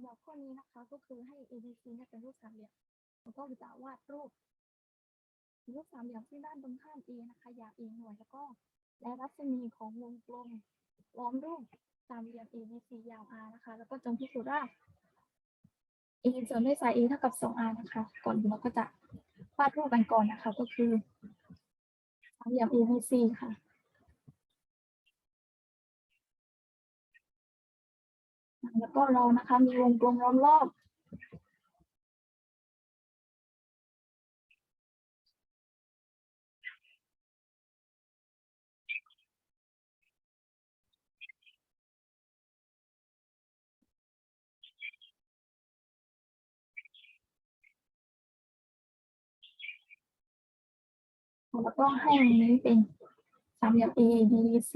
ำหรับข้อนี้นะคะ ก็คือให้ ABC เนี่ยเป็นรูปสามเหลี่ยมแล้วก็จะวาดรูปรูปสามเหลี่ยมที่ด้านตรงข้าม A นะคะยาว A หน่วยแล้วก็และรัศมีของวงกลมล้อมรูปสามเหลี่ยม ABC ยาว R นะคะ แล้วก็จงพิสูจน์ว่า A ส่วนด้วยสาย A เท่ากับ 2R นะคะ ก่อนอื่นเราก็จะวาดรูปกันก่อนนะคะ ก็คือสามเหลี่ยม ABC ค่ะ แล้วก็เรานะคะ มีวงกลมล้อมรอบแล้วก็ให้อันนี้เป็นสามเหลี่ยม A B C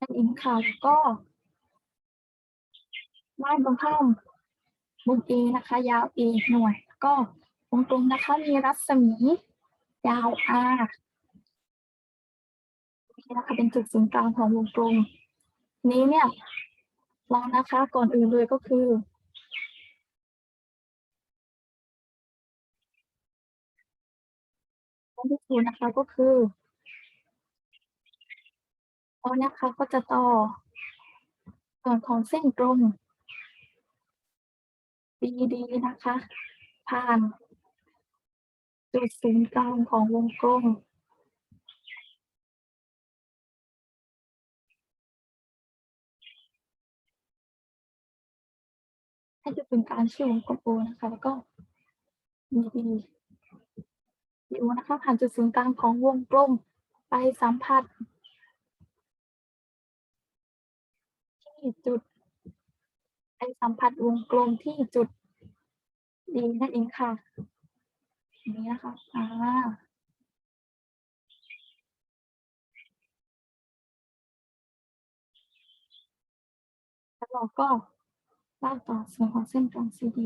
นั่นเองค่ะแล้วก็ ด้านตรงข้ามบน A นะคะ ยาว A หน่วย ก็วงกลมนะคะ มีรัศมี ยาว R นี่นะคะเป็นจุดศูนย์กลางของวงกลม นี้เนี่ยเรานะคะก่อนอื่นเลยก็คือข้อที่ศูนย์นะคะก็คือเรานะคะก็จะต่อส่วนของเส้นตรง BD นะคะ ผ่าน จุดศูนย์กลางของวงกลมให้จุดศูนย์กลางชื่อวงกลมนะคะ แล้วก็ BD U นะคะ ผ่านจุดศูนย์กลางของวงกลมไปสัมผัสที่จุด ไปสัมผัสวงกลมที่จุด D นั่นเองค่ะนี้นะคะอ่าแล้วเราก็ลากต่อส่วนของเส้นตรง CD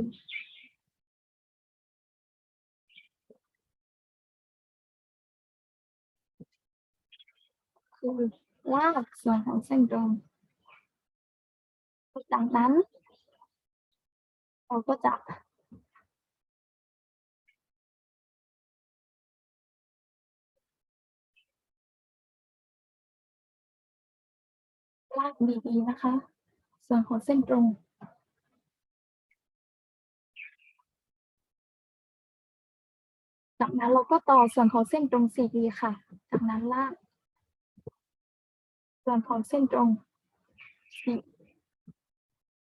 คือลากส่วนของเส้นตรงจากนั้น เราก็จะลาก BD นะคะ ส่วนของเส้นตรงจากนั้นเราก็ต่อส่วนของเส้นตรง CD ค่ะ จากนั้นลาก ส่วนของเส้นตรง C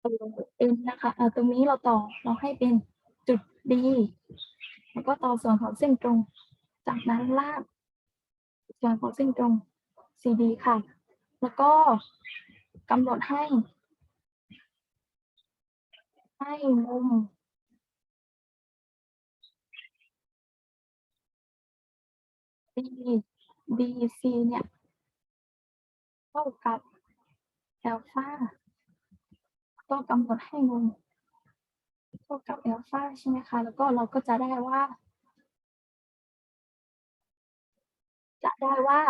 เอ่อ N นะคะเอ่อตรงนี้เราต่อเราให้เป็นจุด D แล้วก็ต่อส่วนของเส้นตรง จากนั้นลากส่วนของเส้นตรง CD ค่ะ แล้วก็กำหนดให้ ให้มุม D DC เนี่ยเท่ากับอัลฟา ก็กำหนดให้มุมเท่ากับเอลฟาใช่ไหมคะ แล้วก็เราก็จะได้ว่า จะได้ว่า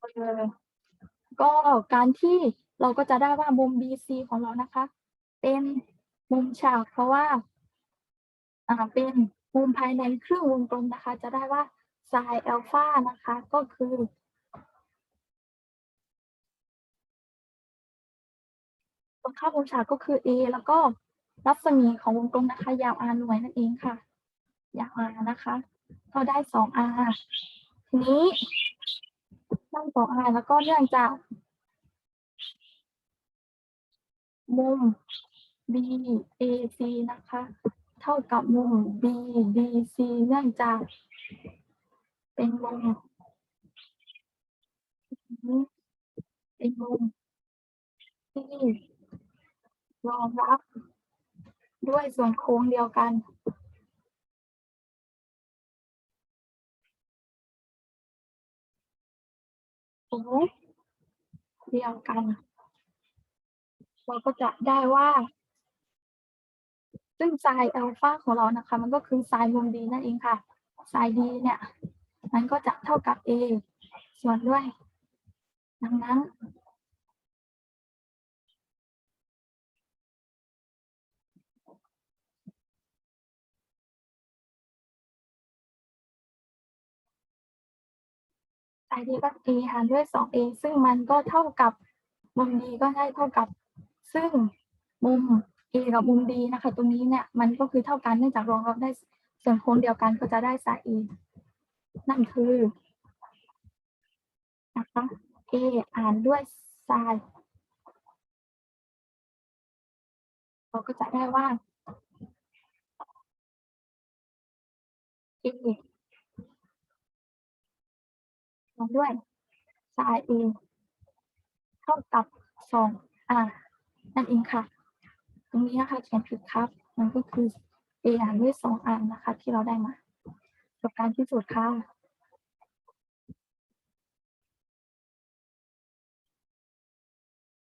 เออก็การที่เราก็จะได้ว่ามุม BC ของเรานะคะ เป็นมุมฉากเพราะว่าอ่าเป็นมุมภายในครึ่งวงกลมนะคะ จะได้ว่า sin อัลฟานะคะ ก็คือ รงข้ามมุมฉากก็คือ A แล้วก็รัศมีของวงกลมนะคะ ยาว R หน่วยนั่นเองค่ะ ยาว R นะคะก็ได้ 2R ทีนี้ได้ 2R แล้วก็เนื่องจากมุม BAC นะคะ เท่ากับมุม BDC เนื่องจากเป็นมุมเป็นมุมที่ รองรับ ด้วยส่วนโค้งเดียวกันโค้งเดียวกัน เราก็จะได้ว่า ซึ่ง sin อัลฟาของเรานะคะ มันก็คือ sin มุมดีนั่นเองค่ะ sin d เนี่ย มันก็จะเท่ากับ a ส่วนด้วย ดังนั้น ID ก็ a หารด้วย 2a ซึ่งมันก็เท่ากับมุม d ก็ได้เท่ากับ ซึ่งมุม a กับมุม d นะคะ ตรงนี้เนี่ยมันก็คือเท่ากันเนื่องจากรวมรอบได้ส่วนโค้งเดียวกันก็จะได้ sin a นั่นคือนะคะ a อ่านด้วย sin เราก็จะได้ว่า a ลงด้วย sin a เท่ากับ2 r นั่นเองค่ะ ตรงนี้นะคะเขียนผิดครับ มันก็คือ a หารด้วย2 r นะคะ ที่เราได้มาจบการพิสูจน์ค่ะ